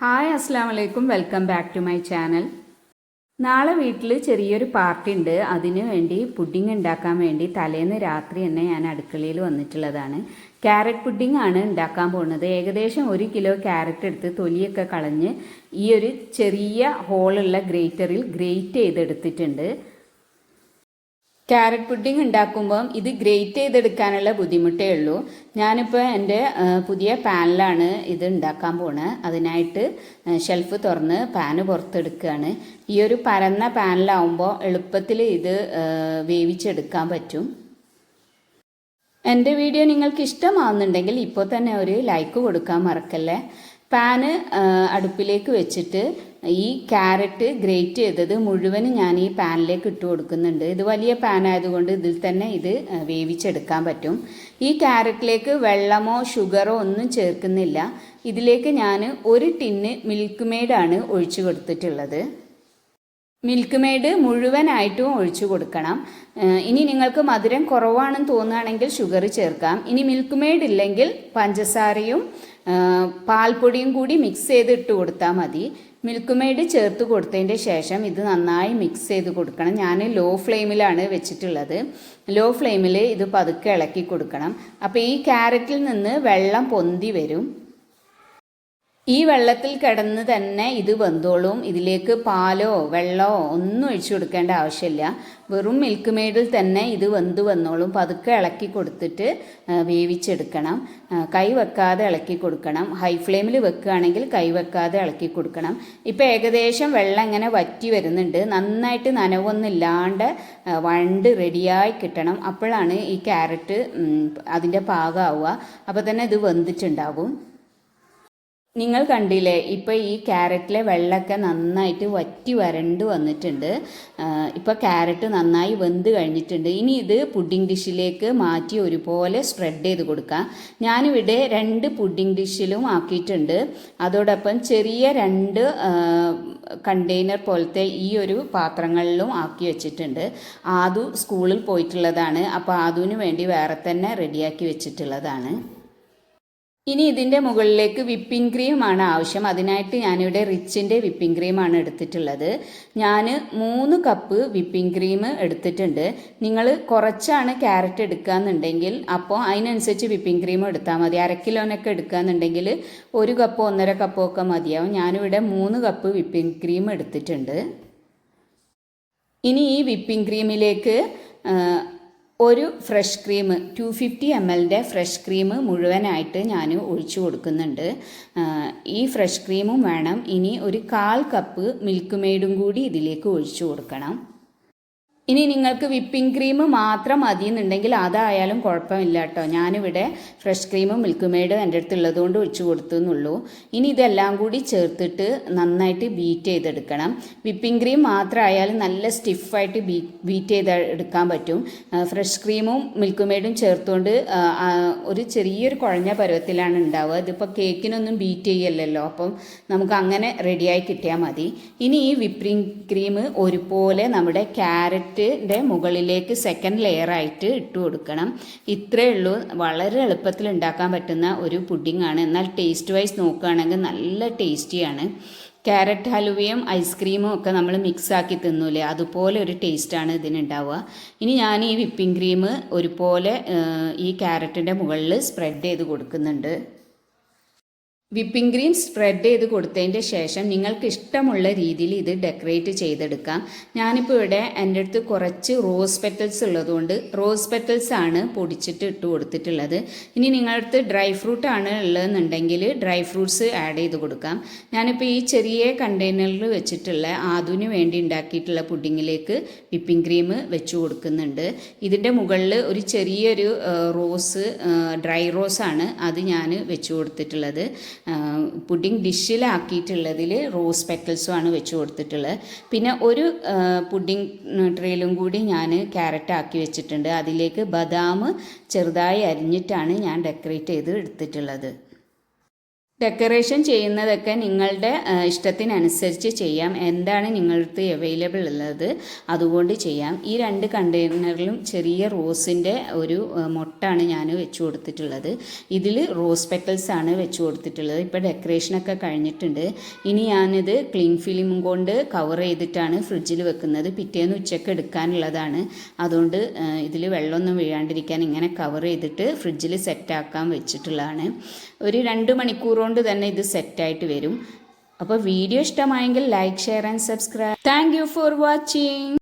Hi അസ്സാം വലൈക്കും welcome back to my channel. നാളെ വീട്ടിൽ ചെറിയൊരു പാർട്ടി ഉണ്ട്. അതിനു വേണ്ടി പുഡിംഗ് ഉണ്ടാക്കാൻ വേണ്ടി തലേന്ന് രാത്രി തന്നെ ഞാൻ അടുക്കളയിൽ വന്നിട്ടുള്ളതാണ്. ക്യാരറ്റ് പുഡിംഗ് ആണ് ഉണ്ടാക്കാൻ പോകുന്നത്. ഏകദേശം ഒരു കിലോ ക്യാരറ്റ് എടുത്ത് തൊലിയൊക്കെ കളഞ്ഞ് ഈ ഒരു ചെറിയ ഹോളുള്ള ഗ്രേറ്ററിൽ ഗ്രേറ്റ് ചെയ്തെടുത്തിട്ടുണ്ട്. ക്യാരറ്റ് പുഡിംഗ് ഉണ്ടാക്കുമ്പം ഇത് ഗ്രേറ്റ് ചെയ്തെടുക്കാനുള്ള ബുദ്ധിമുട്ടേ ഉള്ളൂ. ഞാനിപ്പോൾ എന്റെ പുതിയ പാനിലാണ് ഇത് ഉണ്ടാക്കാൻ പോണത് അതിനായിട്ട് ഷെൽഫ് തുറന്ന് പാന് പുറത്തെടുക്കുകയാണ് ഈ ഒരു പരന്ന പാനിലാവുമ്പോൾ എളുപ്പത്തിൽ ഇത് വേവിച്ചെടുക്കാൻ പറ്റും. എന്റെ വീഡിയോ നിങ്ങൾക്ക് ഇഷ്ടമാവുന്നുണ്ടെങ്കിൽ ഇപ്പോൾ തന്നെ ഒരു ലൈക്ക് കൊടുക്കാൻ മറക്കല്ലേ. പാന് അടുപ്പിലേക്ക് വെച്ചിട്ട് ഈ ക്യാരറ്റ് ഗ്രേറ്റ് ചെയ്തത് മുഴുവനും ഞാൻ ഈ പാനിലേക്ക് ഇട്ട് കൊടുക്കുന്നുണ്ട്. ഇത് വലിയ പാൻ ആയതുകൊണ്ട് ഇതിൽ തന്നെ ഇത് വേവിച്ചെടുക്കാൻ പറ്റും. ഈ ക്യാരറ്റിലേക്ക് വെള്ളമോ ഷുഗറോ ഒന്നും ചേർക്കുന്നില്ല. ഇതിലേക്ക് ഞാൻ ഒരു ടിന്ന് മിൽക്ക് മെയ്ഡാണ് ഒഴിച്ചു കൊടുത്തിട്ടുള്ളത്. മിൽക്ക് മെയ്ഡ് മുഴുവനായിട്ടും ഒഴിച്ചു കൊടുക്കണം. ഇനി നിങ്ങൾക്ക് മധുരം കുറവാണെന്ന് തോന്നുകയാണെങ്കിൽ ഷുഗർ ചേർക്കാം. ഇനി മിൽക്ക് മെയ്ഡ് ഇല്ലെങ്കിൽ പഞ്ചസാരയും പാൽപ്പൊടിയും കൂടി മിക്സ് ചെയ്ത് ഇട്ട് കൊടുത്താൽ മതി. മിൽക്ക് മെയ്ഡ് ചേർത്ത് കൊടുത്തതിന്റെ ശേഷം ഇത് നന്നായി മിക്സ് ചെയ്ത് കൊടുക്കണം. ഞാൻ ലോ ഫ്ലെയിമിലാണ് വെച്ചിട്ടുള്ളത്. ലോ ഫ്ലെയിമിൽ ഇത് പതുക്കെ ഇളക്കി കൊടുക്കണം. അപ്പോൾ ഈ ക്യാരറ്റിൽ നിന്ന് വെള്ളം പൊന്തി വരും. ഈ വെള്ളത്തിൽ കിടന്ന് തന്നെ ഇത് വെന്തോളും. ഇതിലേക്ക് പാലോ വെള്ളമോ ഒന്നും ഒഴിച്ചു കൊടുക്കേണ്ട ആവശ്യമില്ല. വെറും മിൽക്ക് മെയ്ഡിൽ തന്നെ ഇത് വെന്ത് വന്നോളും. പതുക്കെ ഇളക്കി കൊടുത്തിട്ട് വേവിച്ചെടുക്കണം. കൈ വെക്കാതെ ഇളക്കി കൊടുക്കണം. ഹൈ ഫ്ലെയിമിൽ വെക്കുകയാണെങ്കിൽ കൈ വെക്കാതെ ഇളക്കി കൊടുക്കണം. ഇപ്പോൾ ഏകദേശം വെള്ളം ഇങ്ങനെ വറ്റി വരുന്നുണ്ട്. നന്നായിട്ട് നനവൊന്നുമില്ലാണ്ട് വണ്ട് റെഡിയായി കിട്ടണം. അപ്പോഴാണ് ഈ ക്യാരറ്റ് അതിന്റെ പാകമാവുക അപ്പോൾ തന്നെ ഇത് വെന്തിട്ടുണ്ടാകും നിങ്ങൾ കണ്ടില്ലേ ഇപ്പോൾ ഈ ക്യാരറ്റിലെ വെള്ളമൊക്കെ നന്നായിട്ട് വറ്റി വരണ്ട് വന്നിട്ടുണ്ട്. ഇപ്പോൾ ക്യാരറ്റ് നന്നായി വെന്ത് കഴിഞ്ഞിട്ടുണ്ട്. ഇനി ഇത് പുഡിംഗ് ഡിഷിലേക്ക് മാറ്റി ഒരുപോലെ സ്പ്രെഡ് ചെയ്ത് കൊടുക്കാം. ഞാനിവിടെ രണ്ട് പുഡിംഗ് ഡിഷിലും ആക്കിയിട്ടുണ്ട്. അതോടൊപ്പം ചെറിയ രണ്ട് കണ്ടെയ്നർ പോലത്തെ ഈ ഒരു പാത്രങ്ങളിലും ആക്കി വെച്ചിട്ടുണ്ട്. ആദു സ്കൂളിൽ പോയിട്ടുള്ളതാണ്. അപ്പോൾ ആദുവിന് വേണ്ടി വേറെ തന്നെ റെഡിയാക്കി വെച്ചിട്ടുള്ളതാണ്. ഇനി ഇതിന്റെ മുകളിലേക്ക് വിപ്പിംഗ് ക്രീമാണ് ആവശ്യം. അതിനായിട്ട് ഞാനിവിടെ റിച്ചിന്റെ വിപ്പിംഗ് ക്രീമാണ് എടുത്തിട്ടുള്ളത്. ഞാൻ മൂന്ന് കപ്പ് വിപ്പിംഗ് ക്രീം എടുത്തിട്ടുണ്ട്. നിങ്ങൾ കുറച്ചാണ് ക്യാരറ്റ് എടുക്കുകയെന്നുണ്ടെങ്കിൽ അപ്പോൾ അതിനനുസരിച്ച് വിപ്പിംഗ് ക്രീം എടുത്താൽ മതി. അര കിലോനൊക്കെ എടുക്കുകയെന്നുണ്ടെങ്കിൽ ഒരു കപ്പോ ഒന്നര കപ്പോ ഒക്കെ മതിയാവും. ഞാനിവിടെ മൂന്ന് കപ്പ് വിപ്പിംഗ് ക്രീം എടുത്തിട്ടുണ്ട്. ഇനി ഈ വിപ്പിംഗ് ക്രീമിലേക്ക് ഒരു fresh cream two fifty M എല്ലിന്റെ ഫ്രഷ് ക്രീം മുഴുവനായിട്ട് ഞാൻ ഒഴിച്ചു കൊടുക്കുന്നുണ്ട്. ഈ ഫ്രഷ് ക്രീമും വേണം. ഇനി ഒരു കാൽ കപ്പ് മിൽക്ക് മെയ്ഡും കൂടി ഇതിലേക്ക് ഒഴിച്ചു കൊടുക്കണം. ഇനി നിങ്ങൾക്ക് വിപ്പിംഗ് ക്രീം മാത്രം മതി എന്നുണ്ടെങ്കിൽ അതായാലും കുഴപ്പമില്ല കേട്ടോ. ഞാനിവിടെ ഫ്രഷ് ക്രീമും മിൽക്ക് മെയ്ഡും എന്റെ അടുത്ത് ഉള്ളതുകൊണ്ട് ഒഴിച്ചു കൊടുത്തു എന്നുള്ളൂ ഇനി ഇതെല്ലാം കൂടി ചേർത്തിട്ട് നന്നായിട്ട് ബീറ്റ് ചെയ്തെടുക്കണം. വിപ്പിംഗ് ക്രീം മാത്രമായാലും നല്ല സ്റ്റിഫായിട്ട് ബീ ബീറ്റ് ചെയ്ത് എടുക്കാൻ പറ്റും ഫ്രഷ് ക്രീമും മിൽക്ക് മെയ്ഡും ചേർത്തുകൊണ്ട് ഒരു ചെറിയൊരു കുഴഞ്ഞ പരുവത്തിലാണ് ഉണ്ടാവുക. ഇതിപ്പോൾ കേക്കിനൊന്നും ബീറ്റ് ചെയ്യല്ലല്ലോ. അപ്പം നമുക്ക് അങ്ങനെ റെഡിയായി കിട്ടിയാൽ മതി. ഇനി ഈ വിപ്പിംഗ് ക്രീം ഒരുപോലെ നമ്മുടെ ക്യാരറ്റിന്റെ മുകളിലേക്ക് സെക്കൻഡ് ലെയർ ആയിട്ട് ഇട്ട് കൊടുക്കണം. ഇത്രയേ ഉള്ളൂ. വളരെ എളുപ്പത്തിൽ ഉണ്ടാക്കാൻ പറ്റുന്ന ഒരു പുഡിംഗ് ആണ്. എന്നാൽ ടേസ്റ്റ് വൈസ് നോക്കുകയാണെങ്കിൽ നല്ല ടേസ്റ്റിയാണ് ക്യാരറ്റ് ഹലുവയും ഐസ്ക്രീമും ഒക്കെ നമ്മൾ മിക്സ് ആക്കി തിന്നൂലേ? അതുപോലെ ഒരു ടേസ്റ്റാണ് ഇതിനുണ്ടാവുക. ഇനി ഞാൻ ഈ വിപ്പിംഗ് ക്രീം ഒരുപോലെ ഈ ക്യാരറ്റിന്റെ മുകളിൽ സ്പ്രെഡ് ചെയ്ത് കൊടുക്കുന്നുണ്ട്. വിപ്പിംഗ് ക്രീം സ്പ്രെഡ് ചെയ്ത് കൊടുത്തതിന്റെ ശേഷം നിങ്ങൾക്ക് ഇഷ്ടമുള്ള രീതിയിൽ ഇത് ഡെക്കറേറ്റ് ചെയ്തെടുക്കാം. ഞാനിപ്പോൾ ഇവിടെ എന്റെ അടുത്ത് കുറച്ച് റോസ് പെറ്റൽസ് ഉള്ളതുകൊണ്ട് റോസ് പെറ്റൽസ് ആണ് പൊടിച്ചിട്ട് ഇട്ട് കൊടുത്തിട്ടുള്ളത്. ഇനി നിങ്ങളുടെ അടുത്ത് ഡ്രൈ ഫ്രൂട്ട് ആണ് ഉള്ളതെന്നുണ്ടെങ്കിൽ ഡ്രൈ ഫ്രൂട്ട്സ് ആഡ് ചെയ്ത് കൊടുക്കാം. ഞാനിപ്പോൾ ഈ ചെറിയ കണ്ടെയ്നറിൽ വെച്ചിട്ടുള്ള ആദുവിന് വേണ്ടി ഉണ്ടാക്കിയിട്ടുള്ള പുഡിങ്ങിലേക്ക് വിപ്പിംഗ് ക്രീം വെച്ച് കൊടുക്കുന്നുണ്ട്. ഇതിന്റെ മുകളിൽ ഒരു ചെറിയൊരു റോസ് ഡ്രൈ റോസ് ആണ് അത് ഞാൻ വെച്ച് കൊടുത്തിട്ടുള്ളത്. പുഡിംഗ് ഡിഷിലാക്കിയിട്ടുള്ളതിൽ റോസ് പെറ്റൽസും ആണ് വെച്ച് കൊടുത്തിട്ടുള്ളത്. പിന്നെ ഒരു പുഡിംഗ് ട്രേയിലും കൂടി ഞാൻ ക്യാരറ്റ് ആക്കി വെച്ചിട്ടുണ്ട്. അതിലേക്ക് ബദാം ചെറുതായി അരിഞ്ഞിട്ടാണ് ഞാൻ ഡെക്കറേറ്റ് ചെയ്ത് എടുത്തിട്ടുള്ളത്. ഡെക്കറേഷൻ ചെയ്യുന്നതൊക്കെ നിങ്ങളുടെ ഇഷ്ടത്തിനനുസരിച്ച് ചെയ്യാം. എന്താണ് നിങ്ങളുടെ അവൈലബിൾ ഉള്ളത് അതുകൊണ്ട് ചെയ്യാം. ഈ രണ്ട് കണ്ടെയ്നറിലും ചെറിയ റോസിന്റെ ഒരു മുട്ടാണ് ഞാൻ വെച്ചു കൊടുത്തിട്ടുള്ളത്. ഇതിൽ റോസ് പെറ്റൽസ് ആണ് വെച്ചു കൊടുത്തിട്ടുള്ളത്. ഇപ്പോൾ ഡെക്കറേഷനൊക്കെ കഴിഞ്ഞിട്ടുണ്ട്. ഇനി ഞാനിത് ക്ലീൻ ഫിലിം കൊണ്ട് കവർ ചെയ്തിട്ടാണ് ഫ്രിഡ്ജിൽ വെക്കുന്നത്. പിറ്റേന്ന് ഉച്ചയ്ക്ക് എടുക്കാനുള്ളതാണ്. അതുകൊണ്ട് ഇതിൽ വെള്ളമൊന്നും വീഴാണ്ടിരിക്കാൻ ഇങ്ങനെ കവർ ചെയ്തിട്ട് ഫ്രിഡ്ജിൽ സെറ്റാക്കാൻ വെച്ചിട്ടുള്ളതാണ്. ഒരു രണ്ട് മണിക്കൂർ കൊണ്ട് തന്നെ ഇത് സെറ്റായിട്ട് വരും. അപ്പോൾ വീഡിയോ ഇഷ്ടമായെങ്കിൽ like share and subscribe thank for watching